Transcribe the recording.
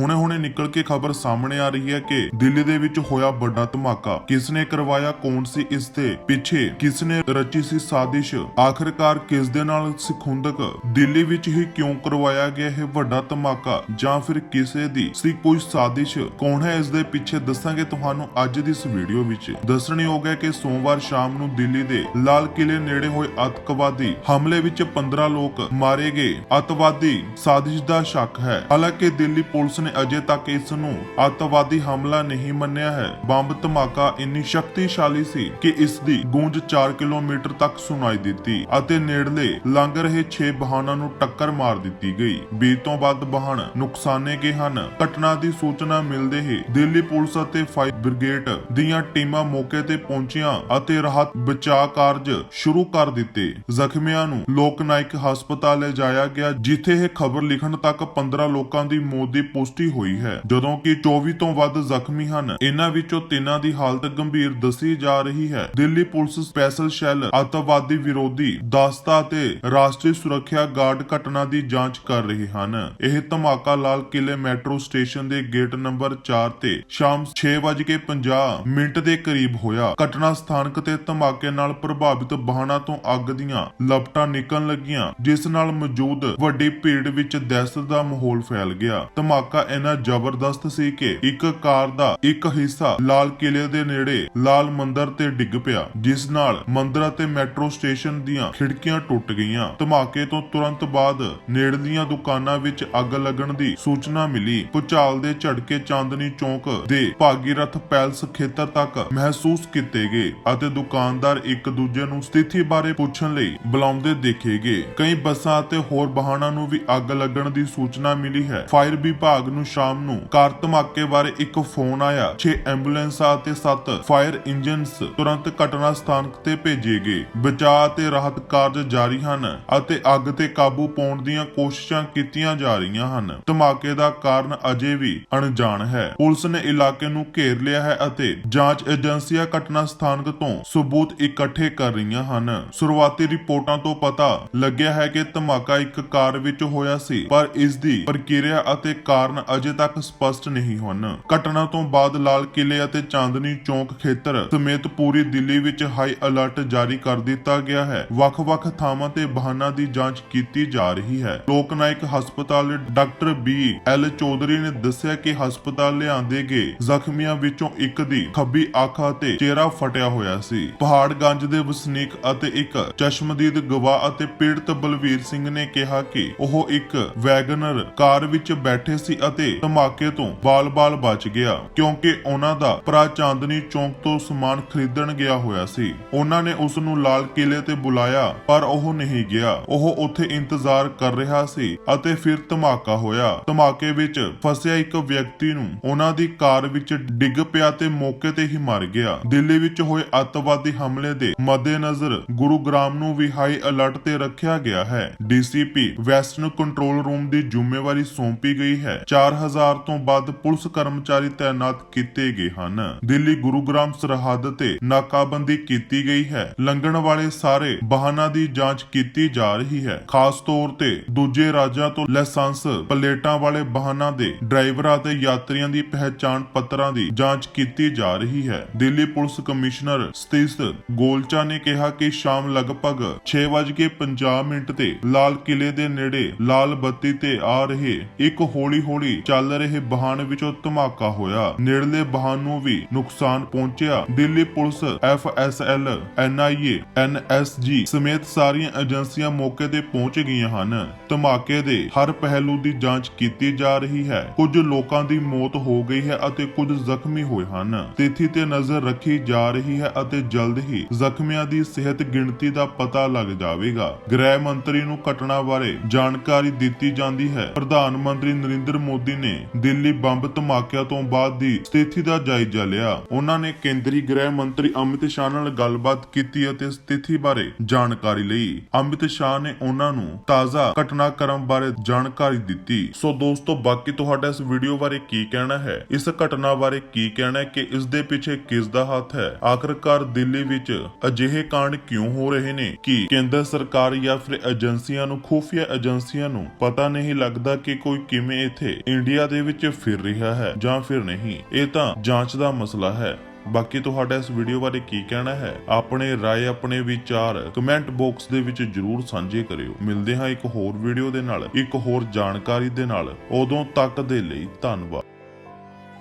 ਹੁਣੇ-ਹੁਣੇ ਨਿਕਲ ਕੇ ਖਬਰ ਸਾਹਮਣੇ ਆ ਰਹੀ ਹੈ ਕਿ ਦਿੱਲੀ ਦੇ ਵਿੱਚ ਹੋਇਆ ਵੱਡਾ ਧਮਾਕਾ। ਕਿਸ ਨੇ ਕਰਵਾਇਆ, ਕੌਣ ਸੀ ਇਸ ਦੇ ਪਿੱਛੇ ਕਿਸ ਨੇ ਰਚੀ ਸੀ ਸਾਜ਼ਿਸ਼? ਆਖਰਕਾਰ ਕਿਸ ਦੇ ਨਾਲ ਸਿਖੁੰਦਕ? ਦਿੱਲੀ ਵਿੱਚ ਹੀ ਕਿਉਂ ਕਰਵਾਇਆ ਗਿਆ ਇਹ ਵੱਡਾ ਧਮਾਕਾ? ਜਾਂ ਫਿਰ ਕਿਸੇ ਦੀ ਸੀ ਕੋਈ ਸਾਜ਼ਿਸ਼? ਕੌਣ ਹੈ ਇਸ ਦੇ ਪਿੱਛੇ? ਦੱਸਾਂਗੇ ਤੁਹਾਨੂੰ ਅੱਜ ਦੀ ਇਸ ਵੀਡੀਓ ਵਿੱਚ। ਦੱਸਣੀ ਹੋ ਗਿਆ ਕਿ ਸੋਮਵਾਰ ਸ਼ਾਮ ਨੂੰ ਦਿੱਲੀ ਦੇ ਲਾਲ ਕਿਲੇ ਨੇੜੇ ਹੋਏ ਅੱਤਵਾਦੀ ਹਮਲੇ ਵਿੱਚ 15 ਲੋਕ ਮਾਰੇ ਗਏ। ਅੱਤਵਾਦੀ ਸਾਜ਼ਿਸ਼ ਦਾ ਸ਼ੱਕ ਹੈ। ਹਾਲਾਂਕਿ ਦਿੱਲੀ ਪੁਲਿਸ ਨੇ ਅਜੇ ਤੱਕ ਇਸ ਨੂੰ ਅੱਤਵਾਦੀ ਹਮਲਾ ਨਹੀਂ ਮੰਨਿਆ ਹੈ। ਬੰਬ ਧਮਾਕਾ ਇੰਨੀ ਸ਼ਕਤੀਸ਼ਾਲੀ ਸੀ ਕਿ ਇਸ ਦੀ ਗੂੰਜ 4 ਕਿਲੋਮੀਟਰ ਤੱਕ ਸੁਣਾਈ ਦਿੱਤੀ ਅਤੇ ਨੇੜਲੇ ਲੰਘ ਰਹੇ 6 ਵਾਹਨਾਂ ਨੂੰ ਟੱਕਰ ਮਾਰ ਦਿੱਤੀ ਗਈ। 20 ਤੋਂ ਵੱਧ ਵਾਹਨ ਨੁਕਸਾਨੇ ਗਏ ਹਨ। ਘਟਨਾ ਦੀ ਸੂਚਨਾ ਮਿਲਦੇ ਹੀ ਦਿੱਲੀ ਪੁਲਿਸ ਅਤੇ ਫਾਇਰ ਬ੍ਰਿਗੇਡ ਦੀਆਂ ਟੀਮਾਂ ਮੌਕੇ ਤੇ ਪਹੁੰਚੀਆਂ ਅਤੇ ਰਾਹਤ ਬਚਾਅ ਕਾਰਜ ਸ਼ੁਰੂ ਕਰ ਦਿੱਤੇ। ਜ਼ਖਮੀਆਂ ਨੂੰ ਲੋਕ ਨਾਇਕ ਹਸਪਤਾਲ ਲਿਜਾਇਆ ਗਿਆ, ਜਿੱਥੇ ਇਹ ਖਬਰ ਲਿਖਣ ਤੱਕ 15 ਲੋਕਾਂ ਦੀ ਮੌਤ ਦੀ ਪੁਸ਼ਟੀ ਹੋਈ ਹੈ। ਜਦੋਂ ਕਿ 24 ਤੋਂ ਵੱਧ ਜ਼ਖਮੀ ਹਨ। ਇਹਨਾਂ ਵਿੱਚੋਂ ਤਿੰਨਾਂ ਦੀ ਹਾਲਤ ਗੰਭੀਰ ਦੱਸੀ ਜਾ ਰਹੀ ਹੈ। ਦਿੱਲੀ ਪੁਲਿਸ ਸਪੈਸ਼ਲ ਸ਼ੈਲ ਅੱਤਵਾਦੀ ਵਿਰੋਧੀ ਦਸਤਾ ਤੇ ਰਾਸ਼ਟਰੀ ਸੁਰੱਖਿਆ ਗਾਰਡ ਘਟਨਾ ਦੀ ਜਾਂਚ ਕਰ ਰਹੇ ਹਨ। ਇਹ ਧਮਾਕਾ ਲਾਲ ਕਿਲੇ ਮੈਟਰੋ ਸਟੇਸ਼ਨ ਦੇ ਗੇਟ ਨੰਬਰ 4 ਤੇ ਸ਼ਾਮ 6:50 ਮਿੰਟ ਦੇ ਕਰੀਬ ਹੋਇਆ। ਘਟਨਾ ਸਥਾਨਕ ਤੇ ਧਮਾਕੇ ਨਾਲ ਪ੍ਰਭਾਵਿਤ ਵਾਹਨਾਂ ਤੋਂ ਅੱਗ ਦੀਆਂ ਲਪਟਾਂ ਨਿਕਲਣ ਲੱਗੀਆਂ, ਜਿਸ ਨਾਲ ਮੌਜੂਦ ਵੱਡੀ ਭੀੜ ਵਿੱਚ ਦਹਿਸ਼ਤ ਦਾ ਮਾਹੌਲ ਫੈਲ ਗਿਆ। ਧਮਾਕਾ ਇੰਨਾ ਜ਼ਬਰਦਸਤ ਸੀ ਕਿ ਇੱਕ ਕਾਰ ਦਾ ਇੱਕ ਹਿੱਸਾ ਲਾਲ ਕਿਲੇ ਦੇ ਨੇੜੇ ਲਾਲ ਮੰਦਰ ਤੇ ਡਿੱਗ ਪਿਆ, ਜਿਸ ਨਾਲ ਮੰਦਰ ਅਤੇ ਮੈਟਰੋ ਸਟੇਸ਼ਨ ਦੀਆਂ ਖਿੜਕੀਆਂ ਟੁੱਟ ਗਈਆਂ। ਧਮਾਕੇ ਤੋਂ ਤੁਰੰਤ ਬਾਅਦ ਨੇੜਲੀਆਂ ਦੁਕਾਨਾਂ ਵਿੱਚ ਅੱਗ ਲੱਗਣ ਦੀ ਸੂਚਨਾ ਮਿਲੀ। ਭੁਚਾਲ ਦੇ ਝਟਕੇ ਚਾਂਦਨੀ ਚੌਕ ਦੇ ਭਾਗੀਰਥ ਪੈਲਸ ਖੇਤਰ ਤੱਕ ਮਹਿਸੂਸ ਕੀਤੇ ਗਏ ਅਤੇ ਦੁਕਾਨਦਾਰ ਇੱਕ ਦੂਜੇ ਨੂੰ ਸਥਿਤੀ ਬਾਰੇ ਪੁੱਛਣ ਲਈ ਬੁਲਾਉਂਦੇ ਦੇਖੇ ਗਏ। ਕਈ ਬੱਸਾਂ ਅਤੇ ਹੋਰ ਵਾਹਨਾਂ ਨੂੰ ਵੀ ਅੱਗ ਲੱਗਣ ਦੀ ਸੂਚਨਾ ਮਿਲੀ ਹੈ। ਫਾਇਰ ਵਿਭਾਗ ਨੂੰ ਸ਼ਾਮ ਨੂੰ ਕਾਰ ਧਮਾਕੇ ਬਾਰੇ ਇੱਕ ਫੋਨ ਆਇਆ। 6 ਐਂਬੂਲੈਂਸਾਂ ਅਤੇ 7 ਫਾਇਰ ਇੰਜਨਸ ਤੁਰੰਤ ਘਟਨਾ ਸਥਾਨ ਤੇ ਭੇਜੇ ਗਏ ਬਚਾਅ ਅਤੇ ਰਾਹਤ ਕਾਰਜ ਜਾਰੀ ਹਨ ਅਤੇ ਅੱਗ ਤੇ ਕਾਬੂ ਪਾਉਣ ਦੀਆਂ ਕੋਸ਼ਿਸ਼ਾਂ ਕੀਤੀਆਂ ਜਾ ਰਹੀਆਂ ਹਨ। ਧਮਾਕੇ ਦਾ ਕਾਰਨ ਅਜੇ ਵੀ ਅਣਜਾਣ ਹੈ। ਪੁਲਿਸ ਨੇ ਇਲਾਕੇ ਨੂੰ ਘੇਰ ਲਿਆ ਹੈ ਅਤੇ ਜਾਂਚ ਏਜੰਸੀਆਂ ਘਟਨਾ ਸਥਾਨਕ ਤੋਂ ਸਬੂਤ ਇਕੱਠੇ ਕਰ ਰਹੀਆਂ ਹਨ। ਸ਼ੁਰੂਆਤੀ ਰਿਪੋਰਟਾਂ ਤੋਂ ਪਤਾ ਲੱਗਿਆ ਹੈ ਕਿ ਧਮਾਕਾ ਇੱਕ ਕਾਰ ਵਿੱਚ ਹੋਇਆ ਸੀ, ਪਰ ਇਸ ਦੀ ਪ੍ਰਕਿਰਿਆ ਅਤੇ ਕਾਰਨ ਅਜੇ ਤੱਕ ਸਪਸ਼ਟ ਨਹੀਂ ਹਨ। ਘਟਨਾ ਤੋਂ ਬਾਅਦ ਲਾਲ ਕਿਲੇ ਅਤੇ ਚਾਂਦਨੀ ਚੌਕ ਖੇਤਰ ਸਮੇਤ ਪੂਰੀ ਦਿੱਲੀ ਵਿੱਚ ਹਾਈ ਅਲਰਟ ਜਾਰੀ ਕਰ ਦਿੱਤਾ ਗਿਆ ਹੈ। ਵੱਖ-ਵੱਖ ਥਾਵਾਂ ਤੇ ਵਾਹਨਾਂ ਦੀ ਜਾਂਚ ਕੀਤੀ ਜਾ ਰਹੀ ਹੈ। ਲੋਕ ਹਸਪਤਾਲ ਡਾਕਟਰ ਬੀ ਐਲ ਚੌਧਰੀ ਨੇ ਦੱਸਿਆ ਕਿ ਹਸਪਤਾਲ ਲਿਆਂਦੇ ਗਏ ਜ਼ਖਮੀਆਂ ਵਿੱਚੋਂ ਇੱਕ ਦੀ ਖੱਬੀ ਅੱਖ ਅਤੇ ਚਿਹਰਾ ਫਟਿਆ ਹੋਇਆ ਸੀ। ਪਹਾੜਗੰਜ ਦੇ ਵਸਨੀਕ ਅਤੇ ਇੱਕ ਚਸ਼ਮਦੀਦ ਗਵਾਹ ਅਤੇ ਪੀੜਤ ਬਲਵੀਰ ਸਿੰਘ ਨੇ ਕਿਹਾ ਕਿ ਉਹ ਇੱਕ ਵੈਗਨਰ ਕਾਰ ਵਿੱਚ ਬੈਠੇ ਸੀ ਅਤੇ ਧਮਾਕੇ ਤੋਂ ਬਾਲ-ਬਾਲ ਬਚ ਗਿਆ, ਕਿਉਂਕਿ ਉਹਨਾਂ ਦਾ ਭਰਾ ਚਾਂਦਨੀ ਚੌਂਕ ਤੋਂ ਸਮਾਨ ਖਰੀਦਣ ਗਿਆ ਹੋਇਆ ਸੀ। ਉਹਨਾਂ ਨੇ ਉਸ ਨੂੰ ਲਾਲ ਕਿਲੇ ਤੇ ਬੁਲਾਇਆ, ਪਰ ਉਹ ਨਹੀਂ ਗਿਆ। ਉਹ ਉੱਥੇ ਇੰਤਜ਼ਾਰ ਕਰ ਰਿਹਾ ਸੀ ਅਤੇ ਫਿਰ ਧਮਾਕਾ ਹੋਇਆ। ਧਮਾਕੇ ਵਿੱਚ ਫਸਿਆ ਇੱਕ ਵਿਅਕਤੀ ਨੂੰ ਉਹਨਾਂ ਦੀ ਕਾਰ ਵਿੱਚ ਡਿੱਗ ਪਿਆ ਤੇ ਮੌਕੇ ਤੇ ਹੀ ਮਰ ਗਿਆ। ਦਿੱਲੀ ਵਿੱਚ ਹੋਏ ਅੱਤਵਾਦੀ ਹਮਲੇ ਦੇ ਮੱਦੇਨਜ਼ਰ ਗੁਰੂਗ੍ਰਾਮ ਨੂੰ ਵੀ ਹਾਈ ਅਲਰਟ ਤੇ ਰੱਖਿਆ ਗਿਆ ਹੈ। ਡੀਸੀਪੀ ਵੈਸਟਰਨ ਕੰਟਰੋਲ ਰੂਮ ਦੀ ਜ਼ਿੰਮੇਵਾਰੀ ਸੌਂਪੀ ਗਈ ਹੈ। 4000 ਤੋਂ ਵੱਧ ਪੁਲਿਸ ਕਰਮਚਾਰੀ ਤਾਇਨਾਤ ਕੀਤੇ ਗਏ ਹਨ। ਦਿੱਲੀ ਗੁਰੂਗ੍ਰਾਮ ਸਰਹੱਦ ਤੇ ਨਾਕਾਬੰਦੀ ਕੀਤੀ ਗਈ ਹੈ। ਲੰਘਣ ਵਾਲੇ ਸਾਰੇ ਵਾਹਨਾਂ ਦੀ ਜਾਂਚ ਕੀਤੀ ਜਾ ਰਹੀ ਹੈ। ਖਾਸ ਤੌਰ ਤੇ ਦੂਜੇ ਰਾਜਾਂ ਤੋਂ ਲਾਇਸੈਂਸ ਪਲੇਟਾਂ ਵਾਲੇ ਵਾਹਨਾਂ ਦੇ ਡਰਾਈਵਰਾਂ ਅਤੇ ਯਾਤਰੀਆਂ ਦੀ ਪਹਿਚਾਣ ਪੱਤਰਾਂ ਦੀ ਜਾਂਚ ਕੀਤੀ ਜਾ ਰਹੀ ਹੈ। ਦਿੱਲੀ ਪੁਲਿਸ ਕਮਿਸ਼ਨਰ ਸਤੀਸ਼ ਗੋਲਚਾ ਨੇ ਕਿਹਾ ਕਿ ਸ਼ਾਮ ਲਗਭਗ 6:50 ਮਿੰਟ ਤੇ ਲਾਲ ਕਿਲੇ ਦੇ ਨੇੜੇ ਲਾਲ ਬੱਤੀ ਤੇ ਆ ਰਹੇ ਇੱਕ ਹੌਲੀ-ਹੌਲੀ ਚੱਲ ਰਹੇ ਵਾਹਨ ਵਿੱਚੋਂ ਧਮਾਕਾ ਹੋਇਆ। ਨੇੜਲੇ ਵਾਹਨ ਨੂੰ ਵੀ ਨੁਕਸਾਨ ਪਹੁੰਚਿਆ। Delhi police, FSL, NIA, NSG ਸਮੇਤ ਸਾਰੀਆਂ ਏਜੰਸੀਆਂ ਮੌਕੇ ਤੇ ਪਹੁੰਚ ਗਈਆਂ ਹਨ। ਧਮਾਕੇ ਦੇ ਹਰ ਪਹਿਲੂ ਦੀ ਜਾਂਚ ਕੀਤੀ ਜਾ ਰਹੀ ਹੈ। ਕੁਝ ਲੋਕਾਂ ਦੀ ਮੌਤ ਹੋ ਗਈ ਹੈ ਅਤੇ ਕੁਝ ਜ਼ਖਮੀ ਹੋਏ ਹਨ। ਸਥਿਤੀ ਤੇ ਨਜ਼ਰ ਰੱਖੀ ਜਾ ਰਹੀ ਹੈ ਅਤੇ ਜਲਦ ਹੀ ਜ਼ਖਮੀਆਂ ਦੀ ਸਿਹਤ ਗਿਣਤੀ ਦਾ ਪਤਾ ਲੱਗ ਜਾਵੇਗਾ। ਗ੍ਰਹਿ ਮੰਤਰੀ ਨੂੰ ਘਟਨਾ ਬਾਰੇ ਜਾਣਕਾਰੀ ਦਿੱਤੀ ਜਾਂਦੀ ਹੈ। ਪ੍ਰਧਾਨ ਮੰਤਰੀ ਨਰਿੰਦਰ ਮੋਦੀ ਨੇ ਦਿੱਲੀ ਬੰਬ ਧਮਾਕਿਆਂ ਤੋਂ ਬਾਅਦ ਦੀ ਸਥਿਤੀ ਦਾ ਜਾਇਜ਼ਾ ਲਿਆ। ਉਹਨਾਂ ਨੇ ਕੇਂਦਰੀ ਗ੍ਰਹਿ ਮੰਤਰੀ ਅਮਿਤ ਸ਼ਾਹ ਨਾਲ ਗੱਲਬਾਤ ਕੀਤੀ ਅਤੇ ਸਥਿਤੀ ਬਾਰੇ ਜਾਣਕਾਰੀ ਲਈ। ਅਮਿਤ ਸ਼ਾਹ ਨੇ ਉਹਨਾਂ ਨੂੰ ਤਾਜ਼ਾ ਘਟਨਾਕ੍ਰਮ ਬਾਰੇ ਜਾਣਕਾਰੀ ਦਿੱਤੀ। ਸੋ ਦੋਸਤੋ, ਬਾਕੀ ਤੁਹਾਡਾ ਇਸ ਵੀਡੀਓ ਬਾਰੇ ਕੀ ਕਹਿਣਾ ਹੈ? ਇਸ ਘਟਨਾ ਬਾਰੇ ਕੀ ਕਹਿਣਾ ਹੈ ਕਿ ਇਸ ਦੇ ਪਿੱਛੇ ਕਿਸ ਦਾ ਹੱਥ ਹੈ? ਆਖਰਕਾਰ ਦਿੱਲੀ ਵਿੱਚ ਅਜਿਹੇ ਕਾਂਡ ਕਿਉਂ ਹੋ ਰਹੇ ਨੇ ਕਿ ਕੇਂਦਰ ਸਰਕਾਰ ਜਾਂ ਫਿਰ ਏਜੰਸੀਆਂ ਨੂੰ, ਖੁਫੀਆ ਏਜੰਸੀਆਂ ਨੂੰ ਪਤਾ ਨਹੀਂ ਲੱਗਦਾ ਕਿ ਕੋਈ ਕਿਵੇਂ ਇੱਥੇ ਇੰਡੀਆ ਦੇ ਵਿੱਚ ਫਿਰ ਰਿਹਾ ਹੈ ਜਾਂ ਫਿਰ ਨਹੀਂ ਇਹ ਤਾਂ ਜਾਂਚ ਦਾ ਮਸਲਾ ਹੈ ਬਾਕੀ ਤੁਹਾਡਾ ਇਸ ਵੀਡੀਓ ਬਾਰੇ ਕੀ ਕਹਿਣਾ ਹੈ ਆਪਣੇ رائے ਆਪਣੇ ਵਿਚਾਰ ਕਮੈਂਟ ਬਾਕਸ ਦੇ ਵਿੱਚ ਜਰੂਰ ਸਾਂਝੇ ਕਰਿਓ ਮਿਲਦੇ ਹਾਂ ਇੱਕ ਹੋਰ ਵੀਡੀਓ ਦੇ ਨਾਲ ਇੱਕ ਹੋਰ ਜਾਣਕਾਰੀ ਦੇ ਨਾਲ ਉਦੋਂ ਤੱਕ ਦੇ ਲਈ ਧੰਨਵਾਦ